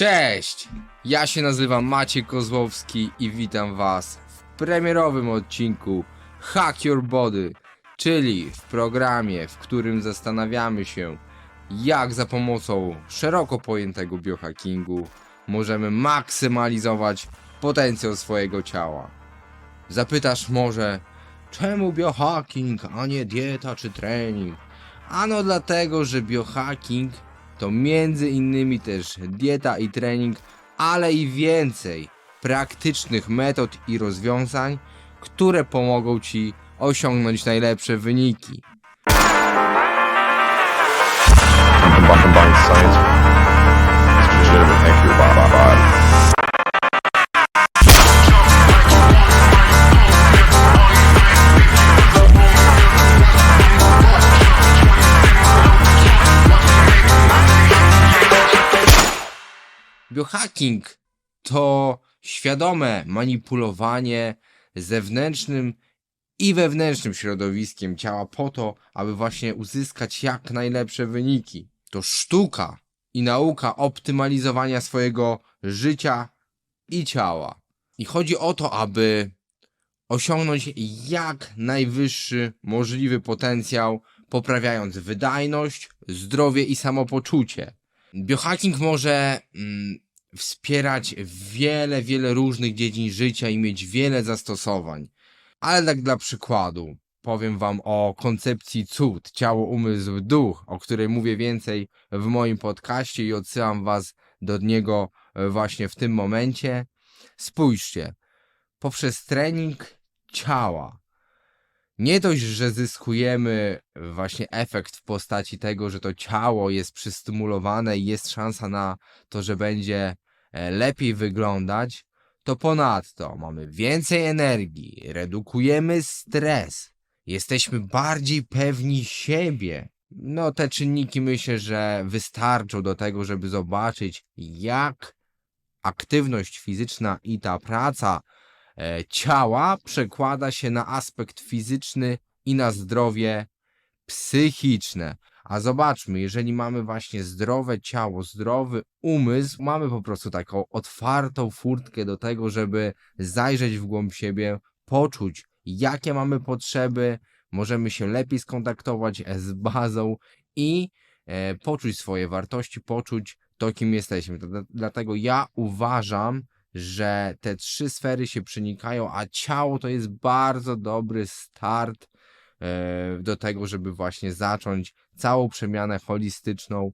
Cześć! Ja się nazywam Maciek Kozłowski i witam Was w premierowym odcinku Hack Your Body, czyli w programie, w którym zastanawiamy się, jak za pomocą szeroko pojętego biohackingu możemy maksymalizować potencjał swojego ciała. Zapytasz może, czemu biohacking, a nie dieta czy trening? Ano dlatego, że biohacking to między innymi też dieta i trening, ale i więcej praktycznych metod i rozwiązań, które pomogą Ci osiągnąć najlepsze wyniki. Biohacking to świadome manipulowanie zewnętrznym i wewnętrznym środowiskiem ciała po to, aby właśnie uzyskać jak najlepsze wyniki. To sztuka i nauka optymalizowania swojego życia i ciała. I chodzi o to, aby osiągnąć jak najwyższy możliwy potencjał, poprawiając wydajność, zdrowie i samopoczucie. Biohacking może mm, wspierać wiele, wiele różnych dziedzin życia i mieć wiele zastosowań. Ale tak dla przykładu, powiem Wam o koncepcji cud, ciało, umysł, duch, o której mówię więcej w moim podcaście i odsyłam Was do niego e, właśnie w tym momencie. Spójrzcie, poprzez trening ciała nie dość, że zyskujemy właśnie efekt w postaci tego, że to ciało jest przystymulowane i jest szansa na to, że będzie e, lepiej wyglądać, to ponadto mamy więcej energii, redukujemy stres, jesteśmy bardziej pewni siebie. No, te czynniki myślę, że wystarczą do tego, żeby zobaczyć, jak aktywność fizyczna i ta praca ciała przekłada się na aspekt fizyczny i na zdrowie psychiczne. A zobaczmy, jeżeli mamy właśnie zdrowe ciało, zdrowy umysł, mamy po prostu taką otwartą furtkę do tego, żeby zajrzeć w głąb siebie, poczuć, jakie mamy potrzeby, możemy się lepiej skontaktować z bazą i e, poczuć swoje wartości, poczuć to, kim jesteśmy. Dlatego ja uważam, że te trzy sfery się przenikają, a ciało to jest bardzo dobry start e, do tego, żeby właśnie zacząć całą przemianę holistyczną,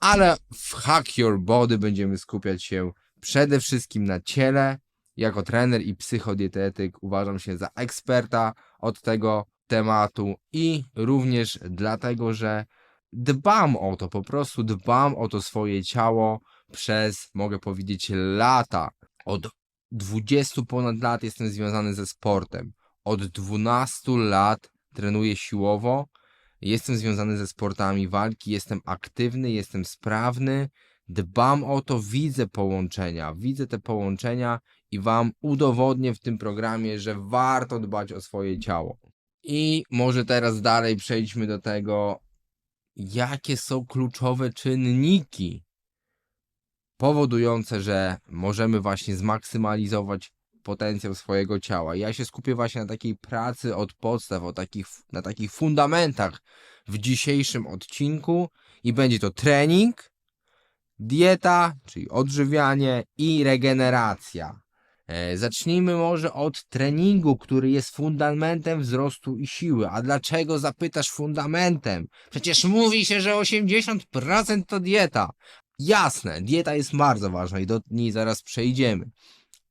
ale w Hack Your Body będziemy skupiać się przede wszystkim na ciele. Jako trener i psychodietetyk uważam się za eksperta od tego tematu i również dlatego, że dbam o to, po prostu dbam o to swoje ciało przez, mogę powiedzieć, lata. Od 20 ponad lat jestem związany ze sportem. Od 12 lat trenuję siłowo. Jestem związany ze sportami walki, jestem aktywny, jestem sprawny. Dbam o to, widzę połączenia, widzę te połączenia i Wam udowodnię w tym programie, że warto dbać o swoje ciało. I może teraz dalej przejdźmy do tego, jakie są kluczowe czynniki powodujące, że możemy właśnie zmaksymalizować potencjał swojego ciała. Ja się skupię właśnie na takiej pracy od podstaw, o takich, na takich fundamentach w dzisiejszym odcinku i będzie to trening, dieta, czyli odżywianie i regeneracja. E, Zacznijmy może od treningu, który jest fundamentem wzrostu i siły. A dlaczego zapytasz fundamentem? Przecież mówi się, że 80% to dieta. Jasne, dieta jest bardzo ważna i do niej zaraz przejdziemy.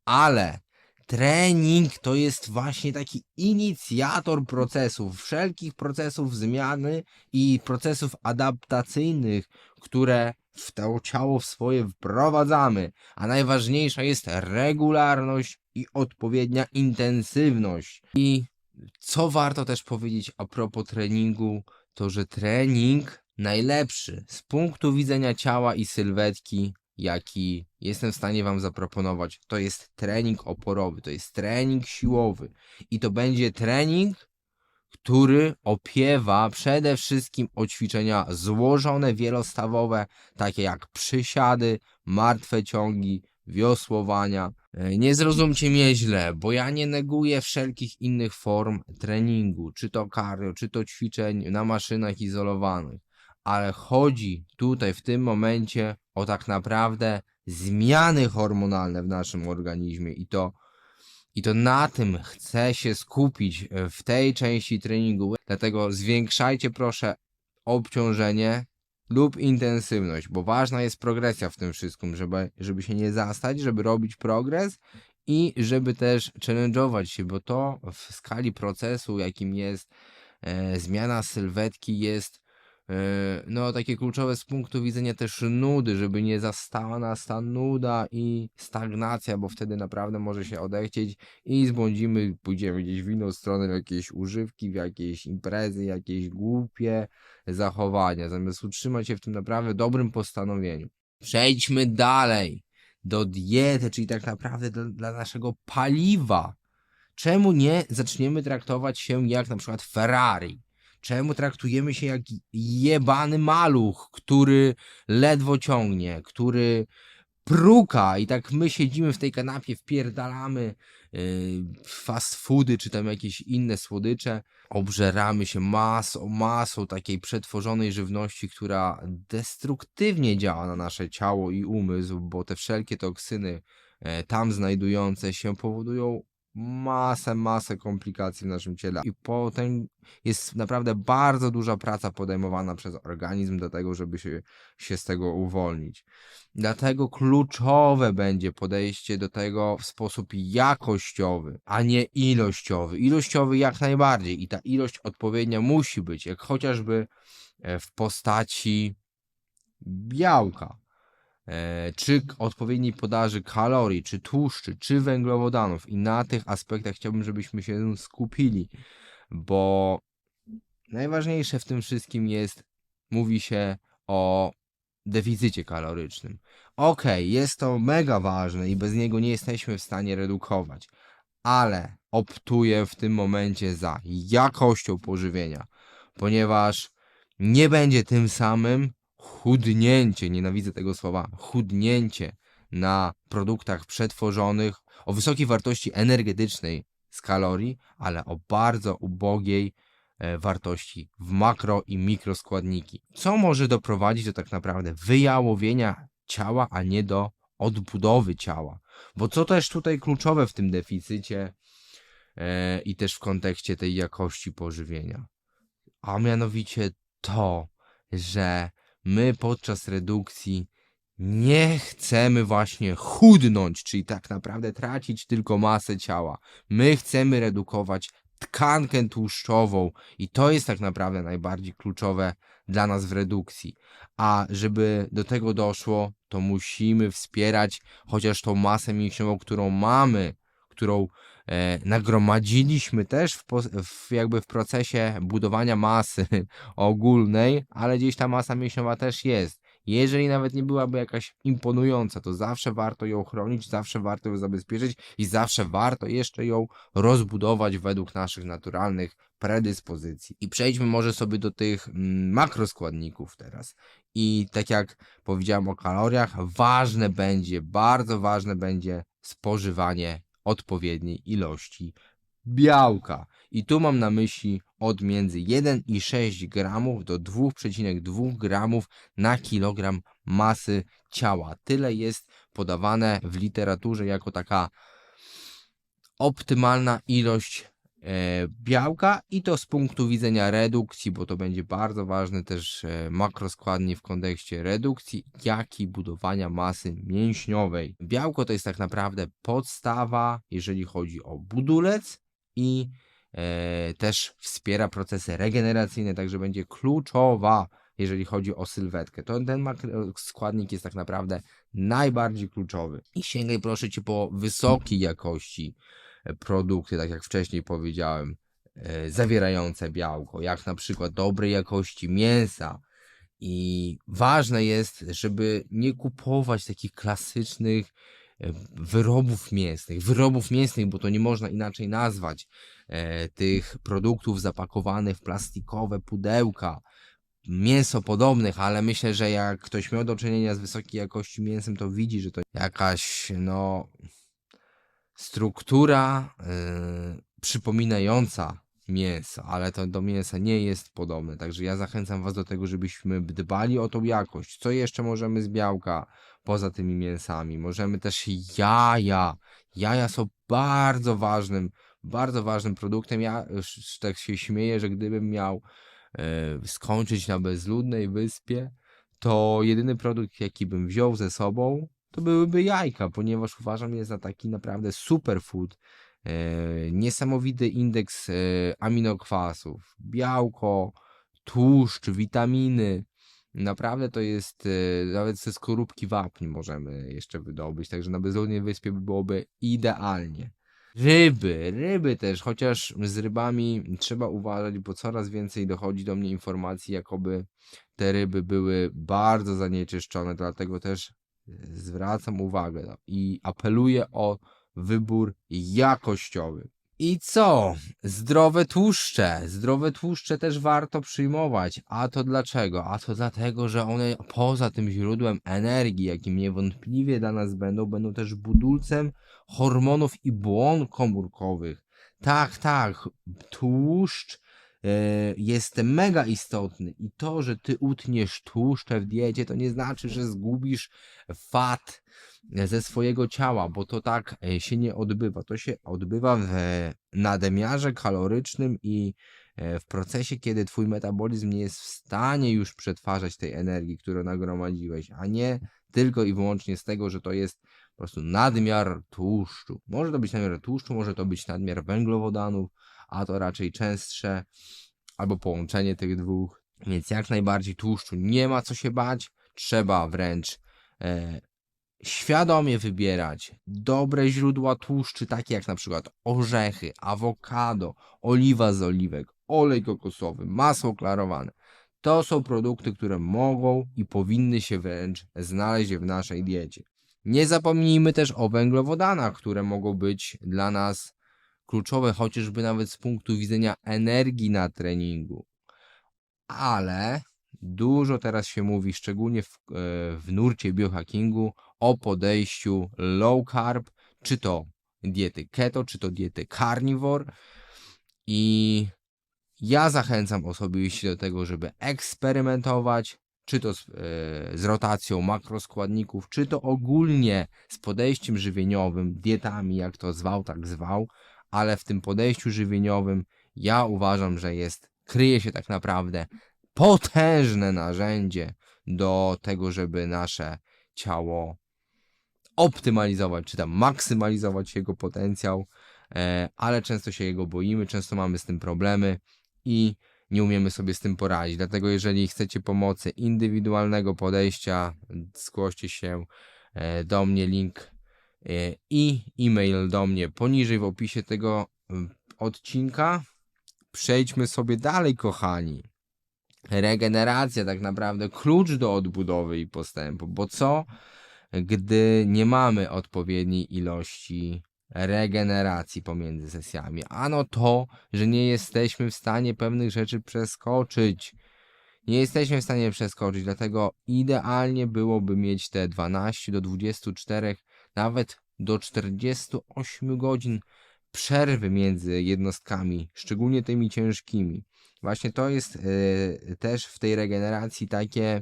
Ale trening to jest właśnie taki inicjator procesów, wszelkich procesów zmiany i procesów adaptacyjnych, które w to ciało swoje wprowadzamy. A najważniejsza jest regularność i odpowiednia intensywność. I co warto też powiedzieć a propos treningu, to że trening najlepszy z punktu widzenia ciała i sylwetki, jaki jestem w stanie Wam zaproponować, to jest trening oporowy, to jest trening siłowy. I to będzie trening, który opiewa przede wszystkim o ćwiczenia złożone, wielostawowe, takie jak przysiady, martwe ciągi, wiosłowania. E, Nie zrozumcie mnie źle, bo ja nie neguję wszelkich innych form treningu, czy to cardio, czy to ćwiczeń na maszynach izolowanych, ale chodzi tutaj w tym momencie o tak naprawdę zmiany hormonalne w naszym organizmie i to i to na tym chcę się skupić e, w tej części treningu. Dlatego zwiększajcie proszę obciążenie lub intensywność, bo ważna jest progresja w tym wszystkim, żeby, żeby się nie zastać, żeby robić progres i żeby też challenge'ować się, bo to w skali procesu, jakim jest e, zmiana sylwetki, jest no takie kluczowe z punktu widzenia też nudy, żeby nie zastała nas ta nuda i stagnacja, bo wtedy naprawdę może się odechcieć i zbłądzimy, pójdziemy gdzieś w inną stronę, w jakieś używki, w jakieś imprezy, jakieś głupie zachowania, zamiast utrzymać się w tym naprawdę dobrym postanowieniu. Przejdźmy dalej do diety, czyli tak naprawdę dla naszego paliwa. Czemu nie zaczniemy traktować się jak na przykład Ferrari? Czemu traktujemy się jak jebany maluch, który ledwo ciągnie, który pruka i tak my siedzimy w tej kanapie, wpierdalamy yy, fast foody czy tam jakieś inne słodycze, obżeramy się masą, masą takiej przetworzonej żywności, która destruktywnie działa na nasze ciało i umysł, bo te wszelkie toksyny e, tam znajdujące się powodują masę, masę komplikacji w naszym ciele. I potem jest naprawdę bardzo duża praca podejmowana przez organizm do tego, żeby się, się z tego uwolnić. Dlatego kluczowe będzie podejście do tego w sposób jakościowy, a nie ilościowy. Ilościowy jak najbardziej i ta ilość odpowiednia musi być, jak chociażby e, w postaci białka czy k- odpowiedniej podaży kalorii, czy tłuszczy, czy węglowodanów. I na tych aspektach chciałbym, żebyśmy się skupili, bo najważniejsze w tym wszystkim jest, mówi się o deficycie kalorycznym. Okej, jest to mega ważne i bez niego nie jesteśmy w stanie redukować, ale optuję w tym momencie za jakością pożywienia, ponieważ nie będzie tym samym chudnięcie, nienawidzę tego słowa, chudnięcie na produktach przetworzonych o wysokiej wartości energetycznej z kalorii, ale o bardzo ubogiej e, wartości w makro i mikroskładniki. Co może doprowadzić do tak naprawdę wyjałowienia ciała, a nie do odbudowy ciała. Bo co też tutaj kluczowe w tym deficycie e, i też w kontekście tej jakości pożywienia, a mianowicie to, że my podczas redukcji nie chcemy właśnie chudnąć, czyli tak naprawdę tracić tylko masę ciała. My chcemy redukować tkankę tłuszczową i to jest tak naprawdę najbardziej kluczowe dla nas w redukcji. A żeby do tego doszło, to musimy wspierać chociaż tą masę mięśniową, którą mamy, którą nagromadziliśmy też w, w, jakby w procesie budowania masy ogólnej, ale gdzieś ta masa mięśniowa też jest. Jeżeli nawet nie byłaby jakaś imponująca, to zawsze warto ją chronić, zawsze warto ją zabezpieczyć i zawsze warto jeszcze ją rozbudować według naszych naturalnych predyspozycji. I przejdźmy może sobie do tych mm, makroskładników teraz. I tak jak powiedziałem o kaloriach, ważne będzie, bardzo ważne będzie spożywanie odpowiedniej ilości białka. I tu mam na myśli od między 1,6 gramów do 2,2 gramów na kilogram masy ciała. Tyle jest podawane w literaturze jako taka optymalna ilość białka i to z punktu widzenia redukcji, bo to będzie bardzo ważny też e, makroskładnik w kontekście redukcji, jak i budowania masy mięśniowej. Białko to jest tak naprawdę podstawa, jeżeli chodzi o budulec i e, też wspiera procesy regeneracyjne, także będzie kluczowa, jeżeli chodzi o sylwetkę. To ten składnik jest tak naprawdę najbardziej kluczowy. I sięgaj proszę cię po wysokiej jakości e, produkty, tak jak wcześniej powiedziałem, e, zawierające białko, jak na przykład dobrej jakości mięsa. I ważne jest, żeby nie kupować takich klasycznych e, wyrobów mięsnych, wyrobów mięsnych, bo to nie można inaczej nazwać, e, tych produktów zapakowanych w plastikowe pudełka, mięso podobnych, ale myślę, że jak ktoś miał do czynienia z wysokiej jakości mięsem, to widzi, że to jakaś, no, struktura yy, przypominająca mięso, ale to do mięsa nie jest podobne. Także ja zachęcam Was do tego, żebyśmy dbali o tą jakość. Co jeszcze możemy z białka poza tymi mięsami? Możemy też jaja. Jaja są bardzo ważnym, bardzo ważnym produktem. Ja już tak się śmieję, że gdybym miał e, skończyć na bezludnej wyspie, to jedyny produkt, jaki bym wziął ze sobą, to byłyby jajka, ponieważ uważam je za taki naprawdę superfood. E, niesamowity indeks e, aminokwasów, białko, tłuszcz, witaminy. Naprawdę to jest, e, nawet ze skorupki wapni możemy jeszcze wydobyć, także na bezludnej wyspie by byłoby idealnie. Ryby, ryby też, chociaż z rybami trzeba uważać, bo coraz więcej dochodzi do mnie informacji, jakoby te ryby były bardzo zanieczyszczone, dlatego też zwracam uwagę no, i apeluję o wybór jakościowy. I co? Zdrowe tłuszcze. Zdrowe tłuszcze też warto przyjmować. A to dlaczego? A to dlatego, że one poza tym źródłem energii, jakim niewątpliwie dla nas będą, będą też budulcem hormonów i błon komórkowych. Tak, tak, tłuszcz jest mega istotny i to, że ty utniesz tłuszcze w diecie, to nie znaczy, że zgubisz fat ze swojego ciała, bo to tak e, się nie odbywa. To się odbywa w nadmiarze kalorycznym i e, w procesie, kiedy twój metabolizm nie jest w stanie już przetwarzać tej energii, którą nagromadziłeś, a nie tylko i wyłącznie z tego, że to jest po prostu nadmiar tłuszczu. Może to być nadmiar tłuszczu, może to być nadmiar węglowodanów, a to raczej częstsze, albo połączenie tych dwóch. Więc jak najbardziej tłuszczu nie ma co się bać, trzeba wręcz e, świadomie wybierać dobre źródła tłuszczy, takie jak na przykład orzechy, awokado, oliwa z oliwek, olej kokosowy, masło klarowane. To są produkty, które mogą i powinny się wręcz znaleźć w naszej diecie. Nie zapomnijmy też o węglowodanach, które mogą być dla nas kluczowe, chociażby nawet z punktu widzenia energii na treningu. Ale dużo teraz się mówi, szczególnie w, e, w nurcie biohackingu, o podejściu low carb, czy to diety keto, czy to diety carnivore. I ja zachęcam osobiście do tego, żeby eksperymentować, czy to z, e, z rotacją makroskładników, czy to ogólnie z podejściem żywieniowym, dietami, jak to zwał, tak zwał, ale w tym podejściu żywieniowym ja uważam, że jest, kryje się tak naprawdę potężne narzędzie do tego, żeby nasze ciało optymalizować, czy tam maksymalizować jego potencjał, e, ale często się jego boimy, często mamy z tym problemy i nie umiemy sobie z tym poradzić. Dlatego, jeżeli chcecie pomocy indywidualnego podejścia, zgłoście się e, do mnie, link i e-mail do mnie poniżej w opisie tego odcinka. Przejdźmy sobie dalej, kochani. Regeneracja, tak naprawdę klucz do odbudowy i postępu, bo co, gdy nie mamy odpowiedniej ilości regeneracji pomiędzy sesjami? Ano to, że nie jesteśmy w stanie pewnych rzeczy przeskoczyć. Nie jesteśmy w stanie przeskoczyć, dlatego idealnie byłoby mieć te 12 do 24, nawet do 48 godzin przerwy między jednostkami, szczególnie tymi ciężkimi. Właśnie to jest e, też w tej regeneracji takie,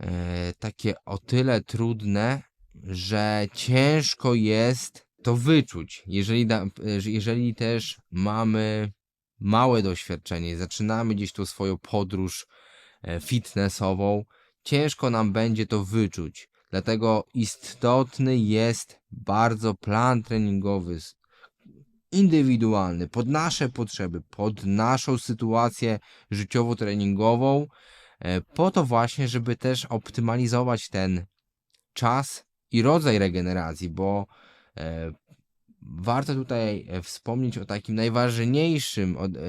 e, takie o tyle trudne, że ciężko jest to wyczuć. Jeżeli, da, jeżeli też mamy małe doświadczenie, zaczynamy gdzieś tą swoją podróż e, fitnessową, ciężko nam będzie to wyczuć. Dlatego istotny jest bardzo plan treningowy, indywidualny, pod nasze potrzeby, pod naszą sytuację życiowo-treningową, e, po to właśnie, żeby też optymalizować ten czas i rodzaj regeneracji, bo e, warto tutaj e, wspomnieć o takim najważniejszym od, e,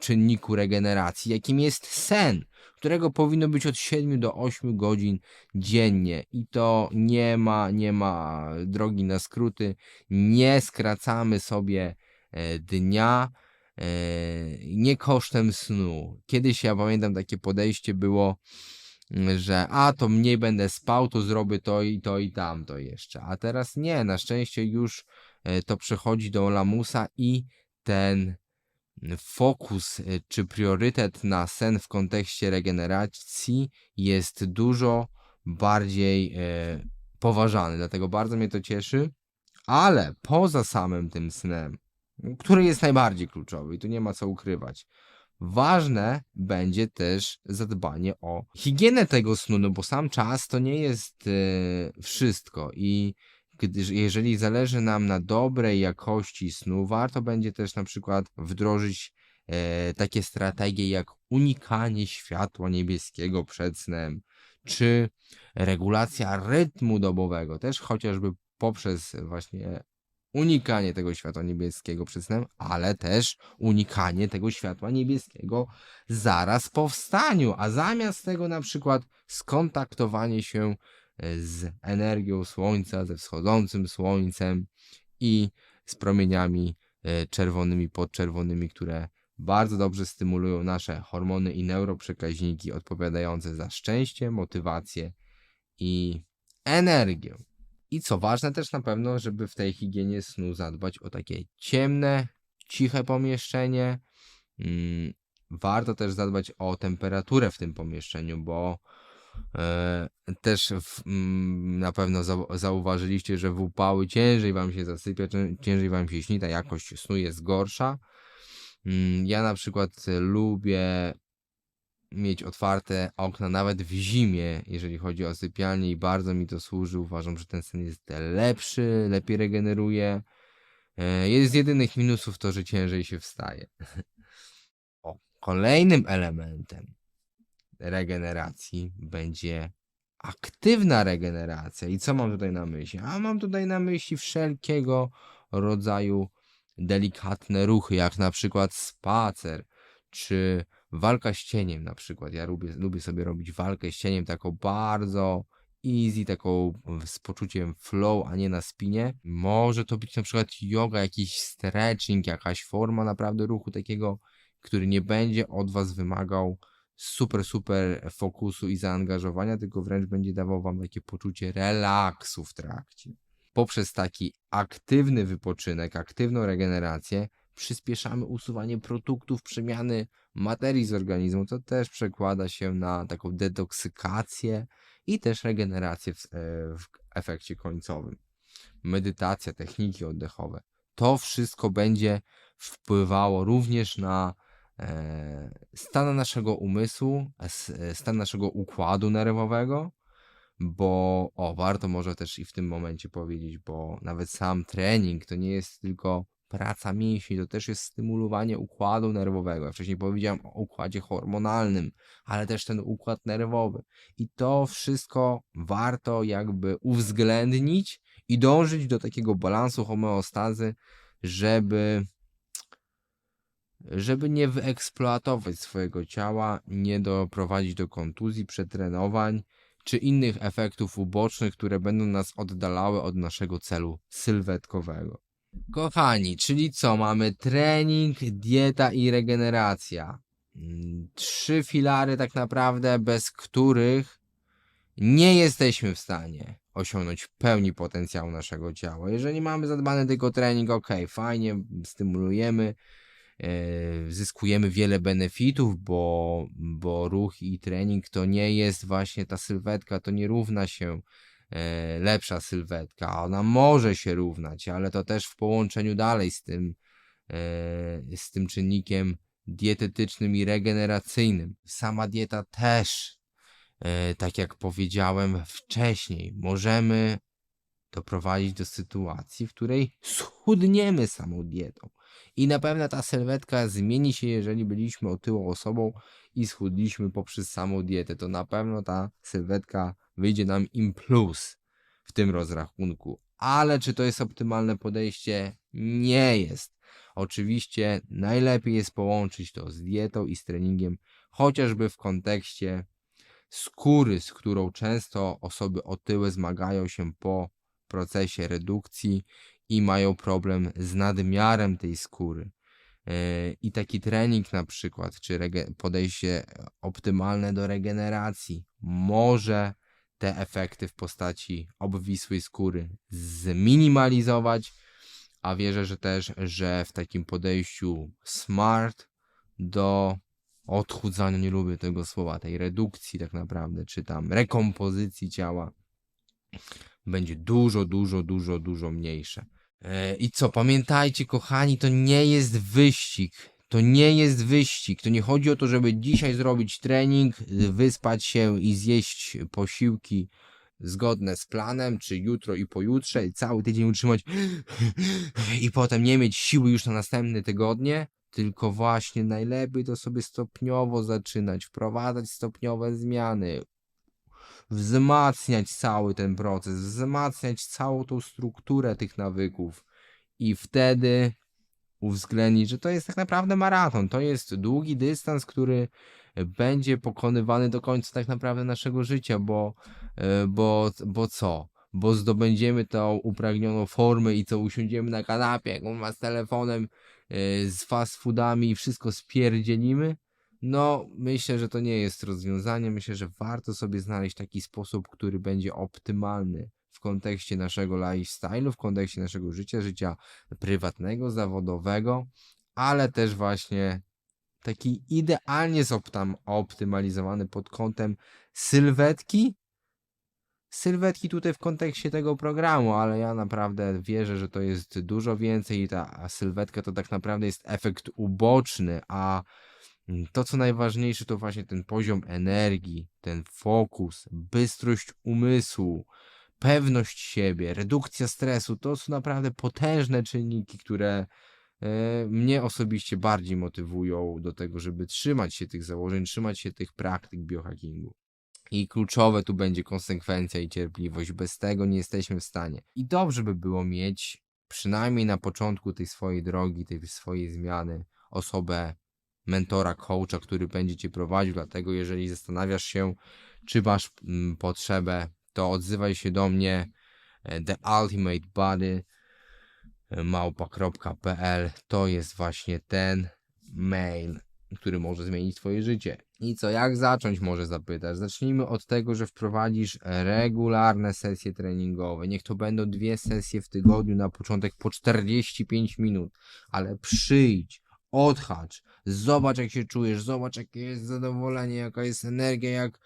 czynniku regeneracji, jakim jest sen, którego powinno być od 7 do 8 godzin dziennie. I to nie ma, nie ma drogi na skróty, nie skracamy sobie e, dnia, nie kosztem snu. Kiedyś ja pamiętam takie podejście było, że a to mniej będę spał, to zrobię to i to i tamto jeszcze. A teraz nie, na szczęście już e, to przechodzi do lamusa i ten fokus e, czy priorytet na sen w kontekście regeneracji jest dużo bardziej e, poważany. Dlatego bardzo mnie to cieszy. Ale poza samym tym snem, który jest najbardziej kluczowy i tu nie ma co ukrywać, ważne będzie też zadbanie o higienę tego snu, no bo sam czas to nie jest e, wszystko i gdyż jeżeli zależy nam na dobrej jakości snu, warto będzie też na przykład wdrożyć e, takie strategie jak unikanie światła niebieskiego przed snem, czy regulacja rytmu dobowego, też chociażby poprzez właśnie unikanie tego światła niebieskiego przed snem, ale też unikanie tego światła niebieskiego zaraz po wstaniu, a zamiast tego na przykład skontaktowanie się e, z energią słońca, ze wschodzącym słońcem i z promieniami e, czerwonymi, podczerwonymi, które bardzo dobrze stymulują nasze hormony i neuroprzekaźniki odpowiadające za szczęście, motywację i energię. I co ważne też na pewno, żeby w tej higienie snu zadbać o takie ciemne, ciche pomieszczenie. Mm, Warto też zadbać o temperaturę w tym pomieszczeniu, bo e, też w, mm, na pewno zau- zauważyliście, że w upały ciężej wam się zasypia, cię- ciężej wam się śni, ta jakość snu jest gorsza. Mm, Ja na przykład lubię mieć otwarte okna nawet w zimie, jeżeli chodzi o sypialnię i bardzo mi to służy. Uważam, że ten sen jest lepszy, lepiej regeneruje. E, Jest z jedynych minusów to, że ciężej się wstaje. O, kolejnym elementem regeneracji będzie aktywna regeneracja. I co mam tutaj na myśli? A mam tutaj na myśli wszelkiego rodzaju delikatne ruchy, jak na przykład spacer, czy walka z cieniem na przykład. Ja lubię, lubię sobie robić walkę z cieniem taką bardzo easy, taką z poczuciem flow, a nie na spinie. Może to być na przykład yoga, jakiś stretching, jakaś forma naprawdę ruchu takiego, który nie będzie od was wymagał super, super fokusu i zaangażowania, tylko wręcz będzie dawał wam takie poczucie relaksu w trakcie. Poprzez taki aktywny wypoczynek, aktywną regenerację przyspieszamy usuwanie produktów przemiany materii z organizmu, co też przekłada się na taką detoksykację i też regenerację w, e, w efekcie końcowym. Medytacja, techniki oddechowe. To wszystko będzie wpływało również na e, stan naszego umysłu, e, stan naszego układu nerwowego, bo o, warto może też i w tym momencie powiedzieć, bo nawet sam trening to nie jest tylko praca mięśni, to też jest stymulowanie układu nerwowego. Ja wcześniej powiedziałem o układzie hormonalnym, ale też ten układ nerwowy. I to wszystko warto jakby uwzględnić i dążyć do takiego balansu homeostazy, żeby żeby nie wyeksploatować swojego ciała, nie doprowadzić do kontuzji, przetrenowań czy innych efektów ubocznych, które będą nas oddalały od naszego celu sylwetkowego. Kochani, czyli co? Mamy trening, dieta i regeneracja. Mm, Trzy filary tak naprawdę, bez których nie jesteśmy w stanie osiągnąć pełni potencjału naszego ciała. Jeżeli mamy zadbany tylko trening, ok, fajnie, stymulujemy, e, zyskujemy wiele benefitów, bo, bo ruch i trening to nie jest właśnie ta sylwetka, to nie równa się lepsza sylwetka. Ona może się równać, ale to też w połączeniu dalej z tym, e, z tym czynnikiem dietetycznym i regeneracyjnym. Sama dieta też, e, tak jak powiedziałem wcześniej, możemy doprowadzić do sytuacji, w której schudniemy samą dietą. I na pewno ta sylwetka zmieni się, jeżeli byliśmy otyłą osobą i schudliśmy poprzez samą dietę. To na pewno ta sylwetka wyjdzie nam im plus w tym rozrachunku. ale czy to jest optymalne podejście? Nie jest. Oczywiście najlepiej jest połączyć to z dietą i z treningiem, chociażby w kontekście skóry, z którą często osoby otyłe zmagają się po procesie redukcji i mają problem z nadmiarem tej skóry. Yy, I taki trening na przykład, czy podejście optymalne do regeneracji może te efekty w postaci obwisłej skóry zminimalizować, a wierzę, że też, że w takim podejściu smart do odchudzania, nie lubię tego słowa, tej redukcji tak naprawdę, czy tam rekompozycji ciała, będzie dużo, dużo, dużo, dużo mniejsze. E, I co, pamiętajcie, kochani, to nie jest wyścig. To nie jest wyścig. To nie chodzi o to, żeby dzisiaj zrobić trening, wyspać się i zjeść posiłki zgodne z planem, czy jutro i pojutrze, i cały tydzień utrzymać i potem nie mieć siły już na następne tygodnie. Tylko właśnie najlepiej to sobie stopniowo zaczynać, wprowadzać stopniowe zmiany, wzmacniać cały ten proces, wzmacniać całą tą strukturę tych nawyków i wtedy uwzględnić, że to jest tak naprawdę maraton. To jest długi dystans, który będzie pokonywany do końca tak naprawdę naszego życia, bo, e, bo, bo co? Bo zdobędziemy tą upragnioną formę i co usiądziemy na kanapie, jak on ma z telefonem, e, z fast foodami i wszystko spierdzielimy? No, myślę, że to nie jest rozwiązanie. Myślę, że warto sobie znaleźć taki sposób, który będzie optymalny w kontekście naszego lifestyle'u, w kontekście naszego życia, życia prywatnego, zawodowego, ale też właśnie taki idealnie zoptam optymalizowany pod kątem sylwetki. Sylwetki tutaj w kontekście tego programu, ale ja naprawdę wierzę, że to jest dużo więcej i ta sylwetka to tak naprawdę jest efekt uboczny, a To, co najważniejsze, to właśnie ten poziom energii, ten fokus, bystrość umysłu, pewność siebie, redukcja stresu. To są naprawdę potężne czynniki, które e, mnie osobiście bardziej motywują do tego, żeby trzymać się tych założeń, trzymać się tych praktyk biohackingu. I kluczowe tu będzie konsekwencja i cierpliwość. Bez tego nie jesteśmy w stanie. I dobrze by było mieć, przynajmniej na początku tej swojej drogi, tej swojej zmiany, osobę mentora, coacha, który będzie cię prowadził. Dlatego, jeżeli zastanawiasz się, czy masz mm, potrzebę, to odzywaj się do mnie e, The Ultimate Body e, małpa.pl to jest właśnie ten mail, który może zmienić twoje życie. I co, jak zacząć może zapytać? Zacznijmy od tego, że wprowadzisz regularne sesje treningowe. Niech to będą dwie sesje w tygodniu, na początek po 45 minut, ale przyjdź, odhacz, zobacz jak się czujesz, zobacz jakie jest zadowolenie, jaka jest energia, jak,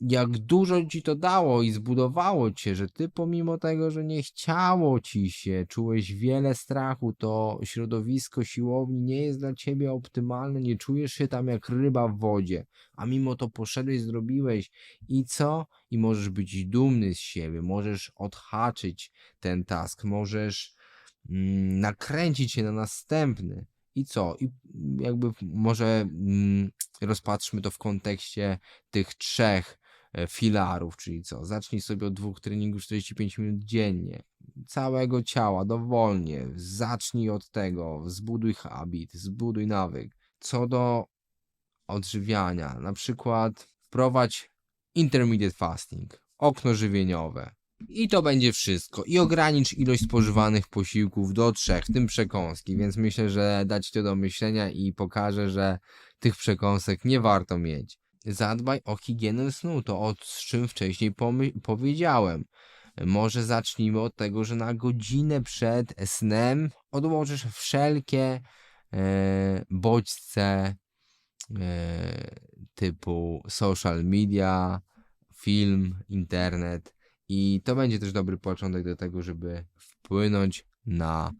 jak dużo ci to dało i zbudowało cię, że ty pomimo tego, że nie chciało ci się, czułeś wiele strachu, to środowisko siłowni nie jest dla ciebie optymalne, nie czujesz się tam jak ryba w wodzie, a mimo to poszedłeś, zrobiłeś i co? I możesz być dumny z siebie, możesz odhaczyć ten task, możesz mm, nakręcić się na następny. I co? I jakby może mm, rozpatrzmy to w kontekście tych trzech e, filarów, czyli co? Zacznij sobie od dwóch treningów 45 minut dziennie. Całego ciała, dowolnie. Zacznij od tego. Zbuduj habit, zbuduj nawyk. Co do odżywiania, na przykład wprowadź intermediate fasting, okno żywieniowe. I to będzie wszystko. I ogranicz ilość spożywanych posiłków do trzech, w tym przekąski, więc myślę, że dać to do myślenia i pokażę, że tych przekąsek nie warto mieć. Zadbaj o higienę snu, to o czym wcześniej powiedziałem. Może zacznijmy od tego, że na godzinę przed snem odłożysz wszelkie e, bodźce e, typu social media, film, internet i to będzie też dobry początek do tego, żeby wpłynąć na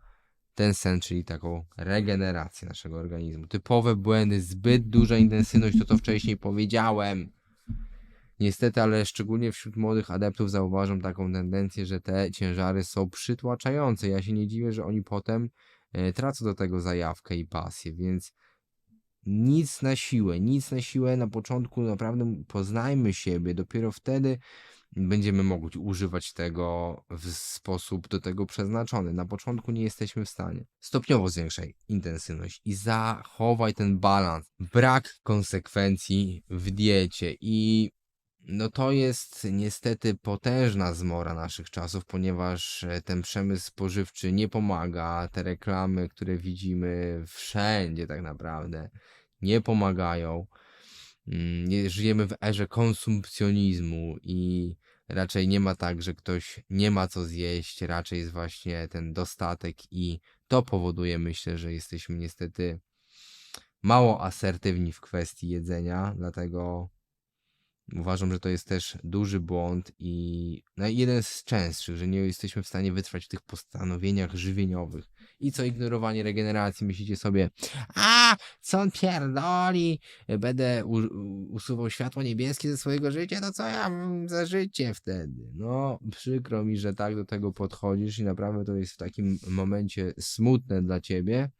ten sen, czyli taką regenerację naszego organizmu. Typowe błędy, zbyt duża intensywność, to to wcześniej powiedziałem. Niestety, ale szczególnie wśród młodych adeptów zauważam taką tendencję, że te ciężary są przytłaczające. Ja się nie dziwię, że oni potem e, tracą do tego zajawkę i pasję, więc nic na siłę, nic na siłę. Na początku naprawdę poznajmy siebie, dopiero wtedy będziemy mogli używać tego w sposób do tego przeznaczony. Na początku nie jesteśmy w stanie. Stopniowo zwiększaj intensywność i zachowaj ten balans. Brak konsekwencji w diecie i no to jest niestety potężna zmora naszych czasów, ponieważ e, ten przemysł spożywczy nie pomaga. Te reklamy, które widzimy wszędzie tak naprawdę, nie pomagają. Mm, żyjemy w erze konsumpcjonizmu i raczej nie ma tak, że ktoś nie ma co zjeść, raczej jest właśnie ten dostatek i to powoduje, myślę, że jesteśmy niestety mało asertywni w kwestii jedzenia, dlatego uważam, że to jest też duży błąd i no, jeden z częstszych, że nie jesteśmy w stanie wytrwać w tych postanowieniach żywieniowych. I co ignorowanie regeneracji, myślicie sobie, a co on pierdoli, będę usuwał światło niebieskie ze swojego życia, to co ja mam za życie wtedy? No, przykro mi, że tak do tego podchodzisz i naprawdę to jest w takim momencie smutne dla ciebie.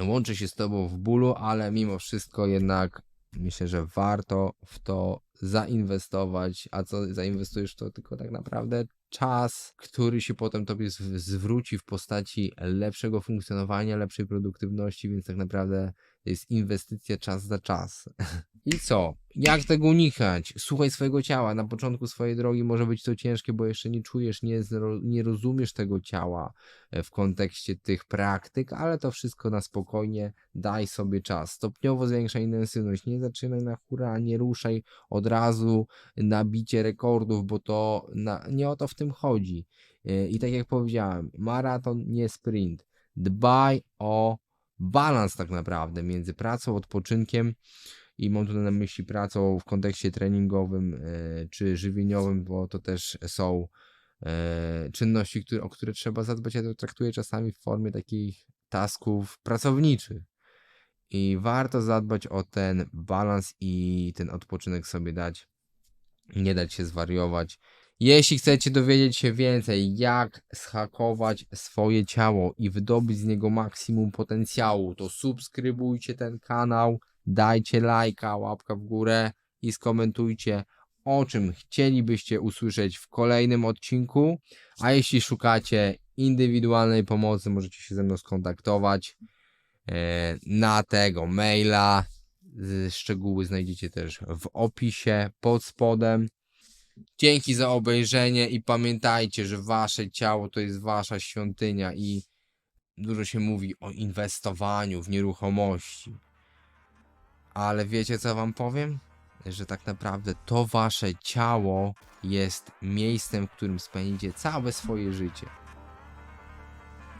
Łączę się z tobą w bólu, ale mimo wszystko jednak myślę, że warto w to zainwestować, a co zainwestujesz to tylko tak naprawdę czas, który się potem tobie zw- zwróci w postaci lepszego funkcjonowania, lepszej produktywności, więc tak naprawdę to jest inwestycja czas za czas. I co? Jak tego unikać? Słuchaj swojego ciała. Na początku swojej drogi może być to ciężkie, bo jeszcze nie czujesz, nie, nie rozumiesz tego ciała e, w kontekście tych praktyk, ale to wszystko na spokojnie. Daj sobie czas. Stopniowo zwiększaj intensywność. Nie zaczynaj na hura, nie ruszaj od razu na bicie rekordów, bo to na, nie o to w tym chodzi. E, I tak jak powiedziałem, maraton nie sprint. Dbaj o balans tak naprawdę między pracą, odpoczynkiem i mam tu na myśli pracą w kontekście treningowym e, czy żywieniowym, bo to też są e, czynności, które, o które trzeba zadbać. Ja to traktuję czasami w formie takich tasków pracowniczych. I warto zadbać o ten balans i ten odpoczynek sobie dać. Nie dać się zwariować. Jeśli chcecie dowiedzieć się więcej, jak schakować swoje ciało i wydobyć z niego maksimum potencjału, to subskrybujcie ten kanał, dajcie lajka, łapka w górę i skomentujcie, o czym chcielibyście usłyszeć w kolejnym odcinku. A jeśli szukacie indywidualnej pomocy, możecie się ze mną skontaktować e, na tego maila. Szczegóły znajdziecie też w opisie pod spodem. Dzięki za obejrzenie i pamiętajcie, że wasze ciało to jest wasza świątynia i dużo się mówi o inwestowaniu w nieruchomości. Ale wiecie co wam powiem? Że tak naprawdę to wasze ciało jest miejscem, w którym spędzicie całe swoje życie.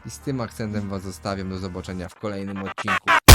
I z tym akcentem was zostawiam. Do zobaczenia w kolejnym odcinku.